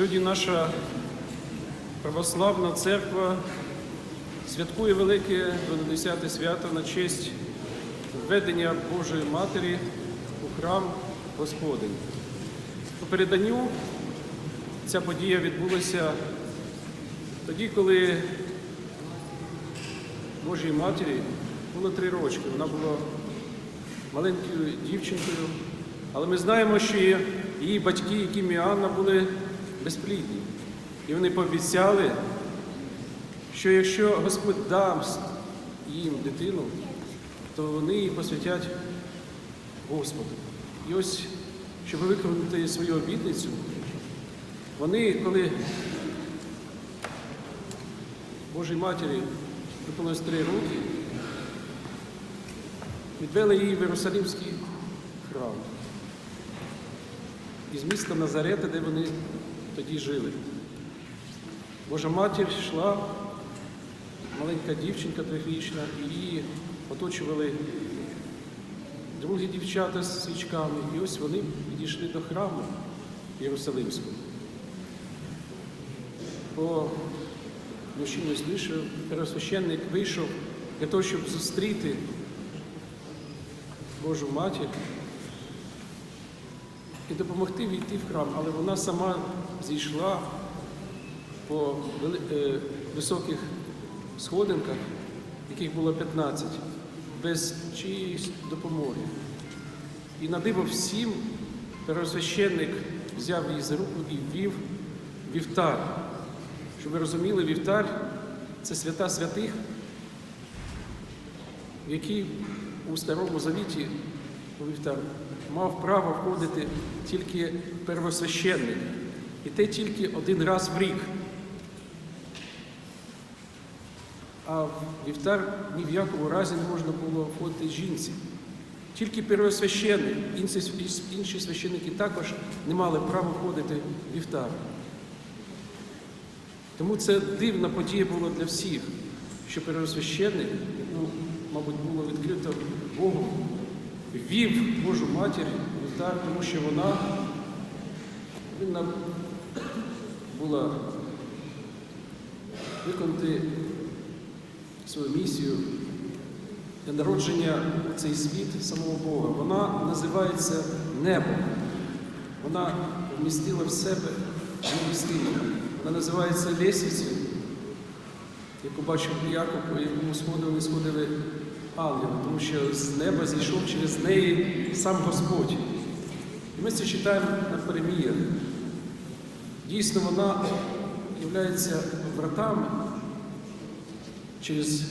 Сьогодні наша православна церква святкує велике 12 свято на честь введення Божої Матері у храм Господень. По переданню ця подія відбулася тоді, коли Божій Матері було три рочки. Вона була маленькою дівчинкою, але ми знаємо, що її батьки, яким і Анна, були безплідні. І вони пообіцяли, що якщо Господь дасть їм дитину, то вони її посвятять Господу. І ось, щоб виконати свою обітницю, вони, коли Божій Матері виповнилось три роки, відвели її в Єрусалимський храм із міста Назарета, де вони тоді жили. Божа матір йшла, маленька дівчинка трьохрічна, і її оточували другі дівчата з свічками. І ось вони підійшли до храму Єрусалимського. По мужчину слышав, первосвященник вийшов для того, щоб зустріти Божу матір і допомогти війти в храм, але вона сама зійшла по е, високих сходинках, яких було 15, без чиїсь допомоги. І на диво всім первосвященник взяв її за руку і ввів вівтар. Щоб ви розуміли, вівтар це свята святих, який у Старому Завіті у вівтар мав право входити тільки первосвященник. І те тільки один раз в рік. А в вівтар ні в якому разі не можна було входити жінці. Тільки первосвященник, інші, священники також не мали права входити в вівтар. Тому це дивна подія була для всіх, що первосвященник, ну, мабуть, було відкрито Богом, ввів Божу матір в вівтар, тому що вона повинна була виконати свою місію для народження в цей світ самого Бога. Вона називається небо. Вона вмістила в себе невістину. Вона називається лісвицею, яку бачив Яков, по якому сходили, не сходили ангели, тому що з неба зійшов через неї сам Господь. І ми це читаємо на переміях. Дійсно, вона є вратами, через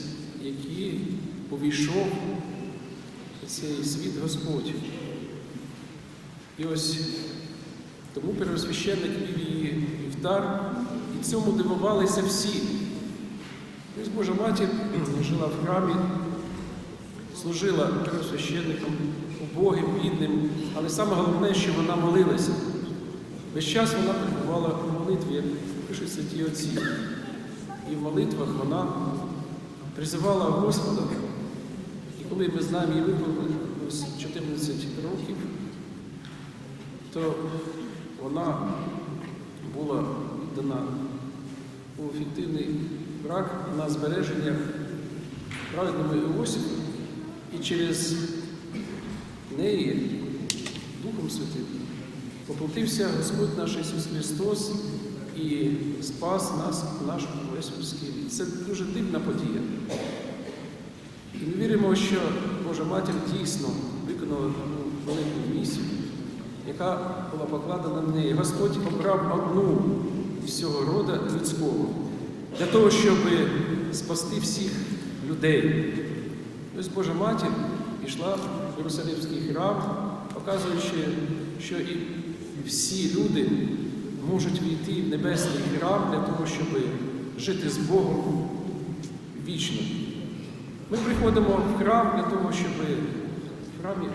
які увійшов цей світ Господь. І ось тому первосвященник вів її вівтар, і цьому дивувалися всі. Ось Божа матір жила в храмі, служила первосвященником, убогим, бідним, але саме головне, що вона молилася. Весь час вона перебувала у молитві, як пишуть святі отці. І в молитвах вона призивала Господа. І коли ми знаємо, їй виповнилось 14 років, то вона була віддана у фіктивний брак на збереження праведному Іосифу, і через неї Духом Святим поплатився Господь наш Ісус Христос і спас нас наш весь людський. Це дуже дивна подія. І ми віримо, що Божа Матір дійсно виконала велику місію, яка була покладена на неї. Господь обрав одну із цього роду людського для того, щоб спасти всіх людей. Ось Божа Матір пішла в Єрусалимський храм, показуючи, що і всі люди можуть війти в небесний храм для того, щоб жити з Богом вічно. Ми приходимо в храм для того, щоб в храмі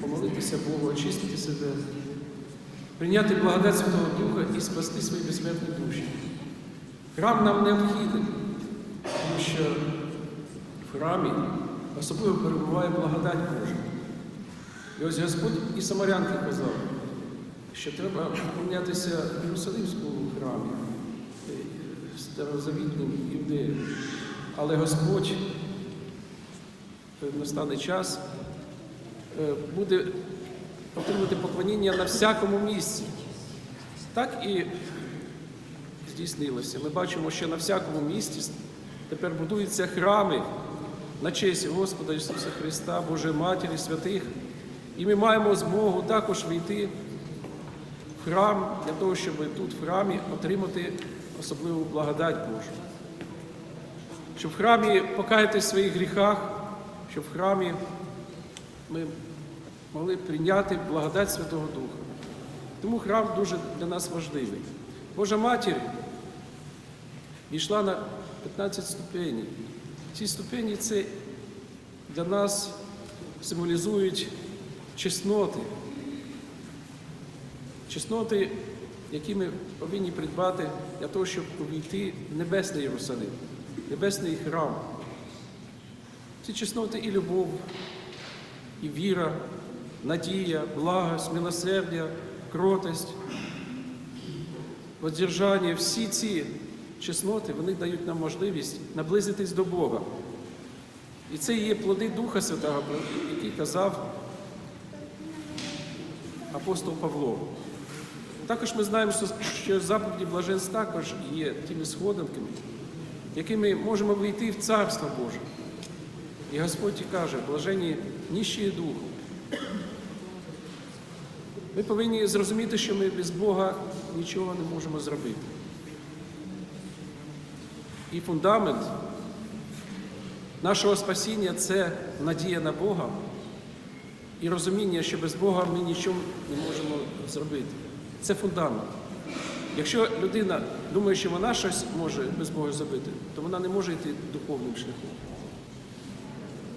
помолитися Богу, очистити себе, прийняти благодать Святого Духа і спасти свої безсмертні душі. Храм нам необхідний, тому що в храмі особливо перебуває благодать Божа. І ось Господь і Самарянки казав, що треба поклонятися в Єрусалимському храмі, е, старозавітним іудеям. Але Господь е, настане час, е, буде отримати поклоніння на всякому місці. Так і здійснилося. Ми бачимо, що на всякому місці тепер будуються храми на честь Господа Ісуса Христа, Божої Матері, святих. І ми маємо змогу також війти храм для того, щоб тут в храмі отримати особливу благодать Божу. Щоб в храмі покаятись в своїх гріхах, щоб в храмі ми могли прийняти благодать Святого Духа. Тому храм дуже для нас важливий. Божа Матір війшла на 15 ступеней. Ці ступені це для нас символізують чесноти. Чесноти, які ми повинні придбати для того, щоб увійти в Небесний Єрусалим, Небесний храм. Ці чесноти і любов, і віра, надія, благость, милосердя, кротость, воздержання, всі ці чесноти, вони дають нам можливість наблизитись до Бога. І це є плоди Духа Святого, який казав апостол Павло. Також ми знаємо, що- заповіді блаженств також є тими сходинками, якими можемо вийти в Царство Боже. І Господь каже, блажені ніщі духу. Ми повинні зрозуміти, що ми без Бога нічого не можемо зробити. І фундамент нашого спасіння це надія на Бога і розуміння, що без Бога ми нічого не можемо зробити. Це фундамент. Якщо людина думає, що вона щось може без Бога зробити, то вона не може йти духовним шляхом.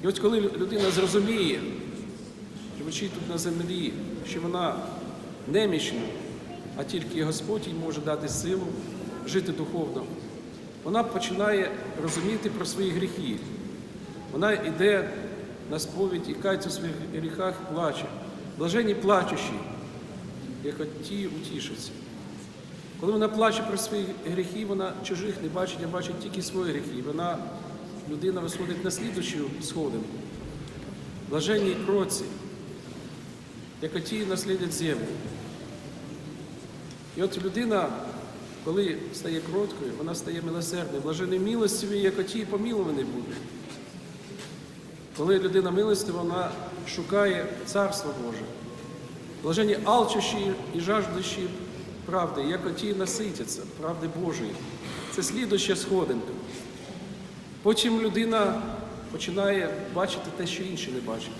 І от коли людина зрозуміє, живучи тут на землі, що вона немічна, а тільки Господь їй може дати силу жити духовно, вона починає розуміти про свої гріхи. Вона йде на сповідь і кається в своїх гріхах плаче. Блажені плачущі, як от ті утішаться. Коли вона плаче про свої гріхи, вона чужих не бачить, а бачить тільки свої гріхи. Вона, людина висходить на слідущу сходинку. Блаженні кроці, як оті наслідять землю. І от людина, коли стає кроткою, вона стає милосердною, блаженною милостиві, як оті помілувані будуть. Коли людина милостива, вона шукає Царство Боже. Блажені алчущі і жаждущі правди, як оті наситяться, правди Божої. Це слідуща сходинка. Потім людина починає бачити те, що інші не бачать.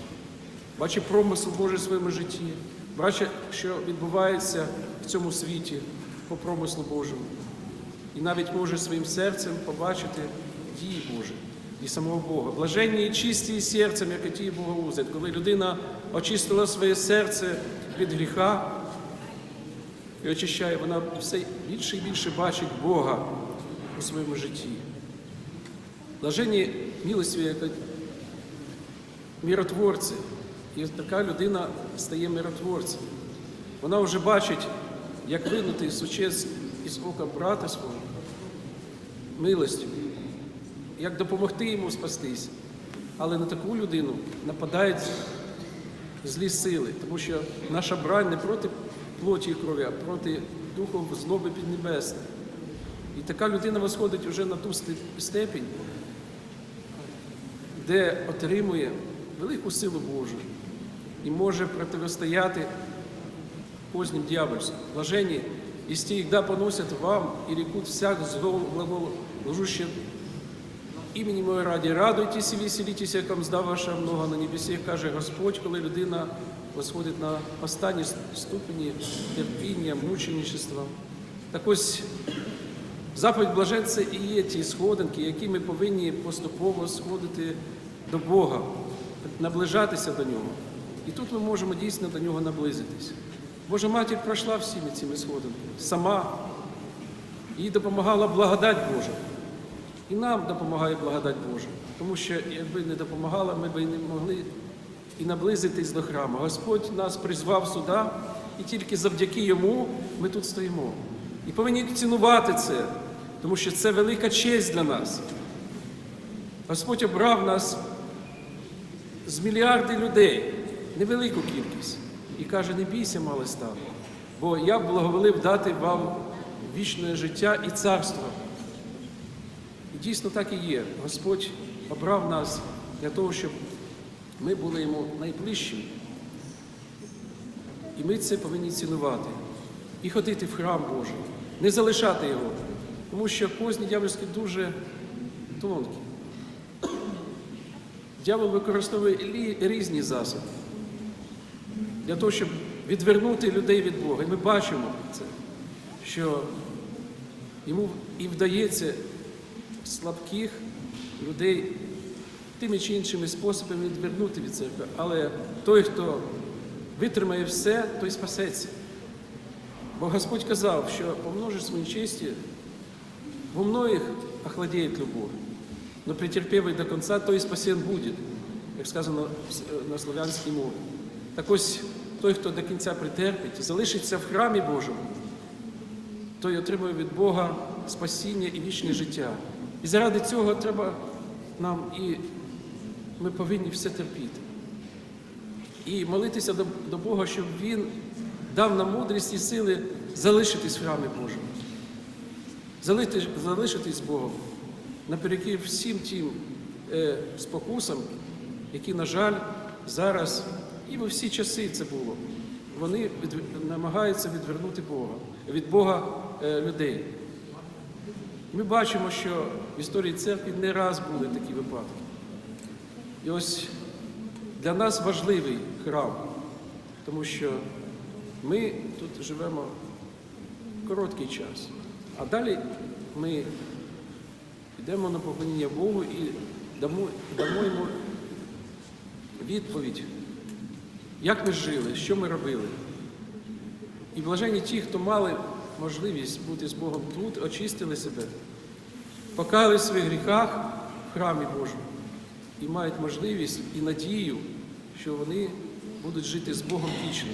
Бачить промисел Божий в своєму житті, бачить, що відбувається в цьому світі по промислу Божому. І навіть може своїм серцем побачити дії Божі і самого Бога. Блаженні і чисті серцем, як і ті Богаузять, коли людина очистила своє серце від гріха і очищає, вона все більше і більше бачить Бога у своєму житті. Блаженні милостиві, як миротворці. І така людина стає миротворцем. Вона вже бачить, як винути сучець із ока брата свого милостю, як допомогти йому спастись. Але на таку людину нападають злі сили, тому що наша брань не проти плоті і крові, а проти духу злоби піднебесної. І така людина висходить вже на ту степінь, де отримує велику силу Божу і може протистояти позднім дьявольству. Блажені, і ті, да поносять вам і рекут всяк зло глагол, імені моє раді, радуйтесь і веселітесь, як вам здав ваша много на небесі, каже Господь, коли людина восходить на останні ступені терпіння, мученичества. Так ось заповідь блаженця і є ті сходинки, які ми повинні поступово сходити до Бога, наближатися до нього. І тут ми можемо дійсно до нього наблизитись. Божа матір пройшла всіми цими сходинками сама. Їй допомагала благодать Божа. І нам допомагає благодать Божа. Тому що якби не допомагала, ми б і не могли і наблизитись до храму. Господь нас призвав сюди і тільки завдяки йому ми тут стоїмо. І повинні цінувати це, тому що це велика честь для нас. Господь обрав нас з мільярди людей, невелику кількість, і каже, не бійся, малий став, бо я благоволив дати вам вічне життя і царство. Дійсно так і є. Господь обрав нас для того, щоб ми були йому найближчими. І ми це повинні цінувати і ходити в храм Божий, не залишати його, тому що козні дьявольські дуже тонкі. Дьявол використовує різні засоби для того, щоб відвернути людей від Бога. І ми бачимо це, що йому і вдається слабких людей тими чи іншими способами відвернути від церкви. Але той, хто витримає все, той спасеться. Бо Господь казав, що по множеству нечисті во многих охладеет любовь, но претерпевый до конца, то и спасен будет, як сказано на слов'янській мові. Так ось той, хто до кінця притерпить, залишиться в храмі Божому, той отримує від Бога спасіння і вічне життя. І заради цього треба нам і ми повинні все терпіти. І молитися до, до Бога, щоб Він дав нам мудрість і сили залишитись в храмі Божому. Залишитись Богом наперекір всім тим е, спокусам, які, на жаль, зараз і во всі часи це було. Вони від, намагаються відвернути Бога, від Бога е, людей. Ми бачимо, що в історії церкви не раз були такі випадки. І ось для нас важливий храм, тому що ми тут живемо короткий час, а далі ми йдемо на поклоніння Богу і дамо, дамо йому відповідь, як ми жили, що ми робили. І блажені ті, хто мали можливість бути з Богом тут, очистили себе, покали в своїх гріхах в храмі Божому і мають можливість і надію, що вони будуть жити з Богом вічно.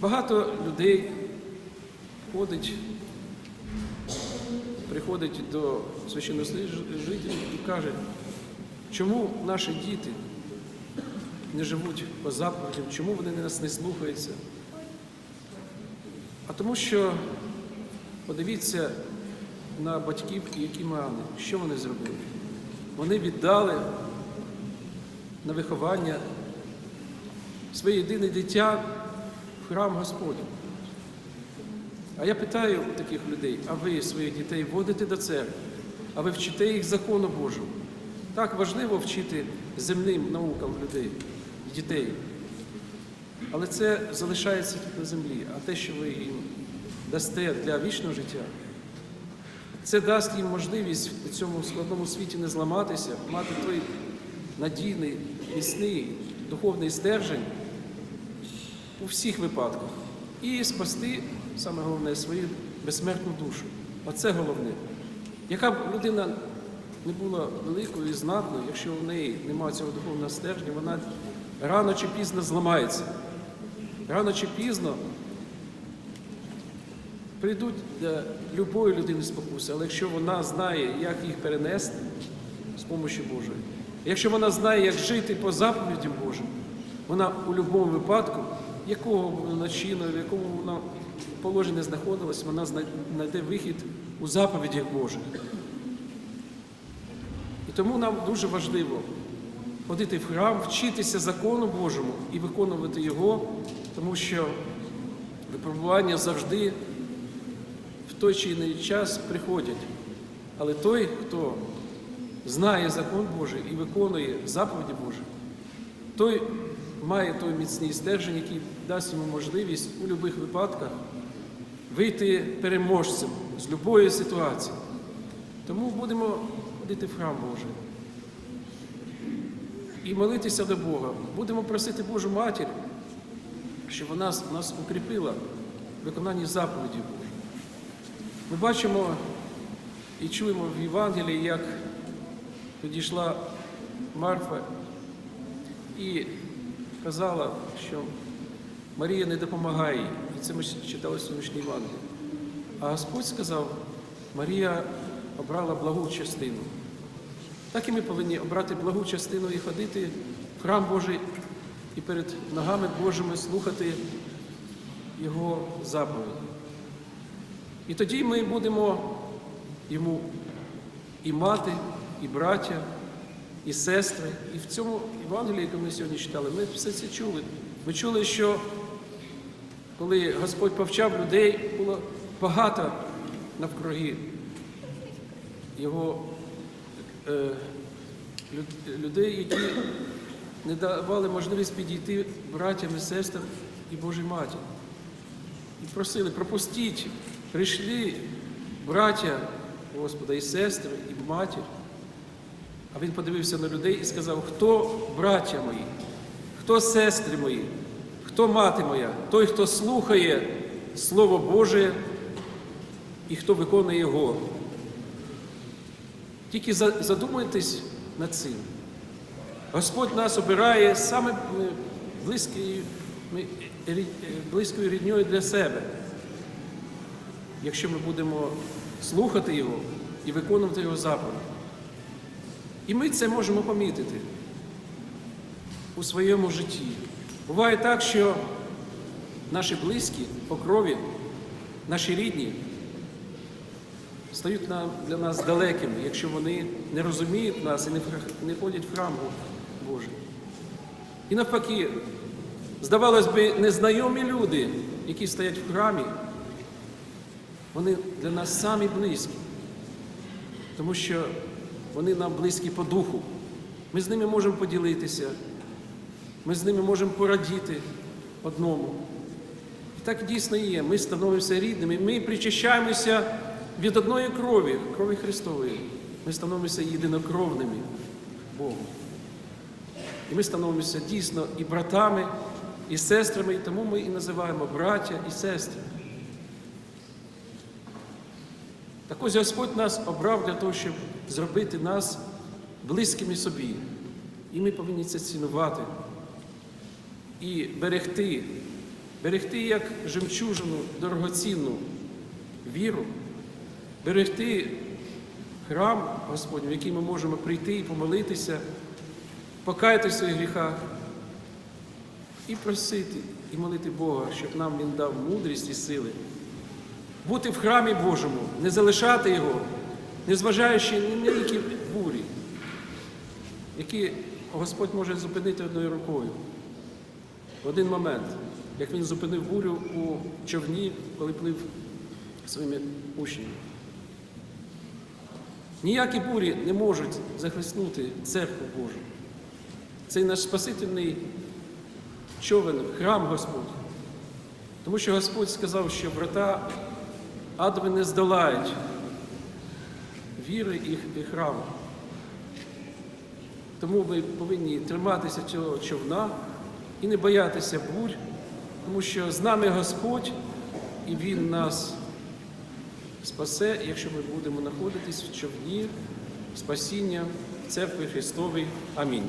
Багато людей ходить, приходить до священнослужителів і каже, чому наші діти не живуть по заповідям, чому вони нас не слухаються? А тому що подивіться на батьків, які мами, що вони зробили. Вони віддали на виховання своє єдине дитя в храм Господній. А я питаю таких людей, а ви своїх дітей водите до церкви, а ви вчите їх закону Божому. Так важливо вчити земним наукам людей, дітей. Але це залишається тут на землі. А те, що ви їм дасте для вічного життя, це дасть їм можливість у цьому складному світі не зламатися, мати той надійний, міцний духовний стержень у всіх випадках. І спасти, саме головне, свою безсмертну душу. Оце головне. Яка б людина не була великою і знатною, якщо в неї немає цього духовного стержня, вона рано чи пізно зламається. Рано чи пізно прийдуть для любої людини спокуси, але якщо вона знає, як їх перенести з допомогою Божої, якщо вона знає, як жити по заповідям Божим, вона у будь-якому випадку, якого вона чину, в якому вона положенні знаходилась, вона знайде вихід у заповідях Божих. І тому нам дуже важливо ходити в храм, вчитися закону Божому і виконувати його, тому що випробування завжди в той чи інший час приходять. Але той, хто знає закон Божий і виконує заповіді Божі, той має той міцний стержень, який дасть йому можливість у будь-яких випадках вийти переможцем з будь-якої ситуації. Тому будемо ходити в храм Божий і молитися до Бога. Будемо просити Божу Матір, щоб вона нас укріпила в виконанні заповіді Божих. Ми бачимо і чуємо в Євангелії, як підійшла Марфа і казала, що Марія не допомагає їй. І це ми читали сьогоднішній Євангелії. А Господь сказав, Марія обрала благу частину. Так і ми повинні обрати благу частину і ходити в храм Божий і перед ногами Божими слухати Його заповіді. І тоді ми будемо йому і мати, і браття, і сестри. І в цьому Євангелії, яке ми сьогодні читали, ми все це чули. Ми чули, що коли Господь повчав людей, було багато навкруги його е, людей, які не давали можливість підійти братям і сестрам і Божій матір. І просили, пропустіть, прийшли браття Господа і сестри, і матір. А він подивився на людей і сказав, хто браття мої, хто сестри мої, хто мати моя, той, хто слухає Слово Боже і хто виконує його. Тільки задумайтесь над цим. Господь нас обирає саме е, близькою, е, е, близькою рідньою для себе. Якщо ми будемо слухати Його і виконувати Його заповідь. І ми це можемо помітити у своєму житті. Буває так, що наші близькі по крові, наші рідні стають для нас далекими, якщо вони не розуміють нас і не ходять в храм Божий. І навпаки, здавалось би, незнайомі люди, які стоять в храмі, вони для нас самі близькі, тому що вони нам близькі по духу. Ми з ними можемо поділитися, ми з ними можемо порадіти одному. І так дійсно є. Ми становимося рідними, ми причащаємося від одної крові, крові Христової. Ми становимося єдинокровними Богом. І ми становимося дійсно і братами, і сестрами, і тому ми і називаємо браття і сестри. Так ось Господь нас обрав для того, щоб зробити нас близькими собі. І ми повинні це цінувати і берегти, берегти як жемчужину дорогоцінну віру, берегти храм Господній, в який ми можемо прийти і помолитися, покаятися в своїх гріхах і просити, і молити Бога, щоб нам Він дав мудрість і сили. Бути в храмі Божому, не залишати його, незважаючи ні на які бурі, які Господь може зупинити одною рукою. В один момент, як він зупинив бурю у човні, коли плив своїми учнями. Ніякі бурі не можуть захлеснути церкву Божу. Цей наш Спасительний човен, храм Господь. Тому що Господь сказав, що врата адові не здолають віри і храму. Тому ми повинні триматися цього човна і не боятися бурь, тому що з нами Господь, і Він нас спасе, якщо ми будемо знаходитись в човні спасіння в церкві Христовій. Амінь.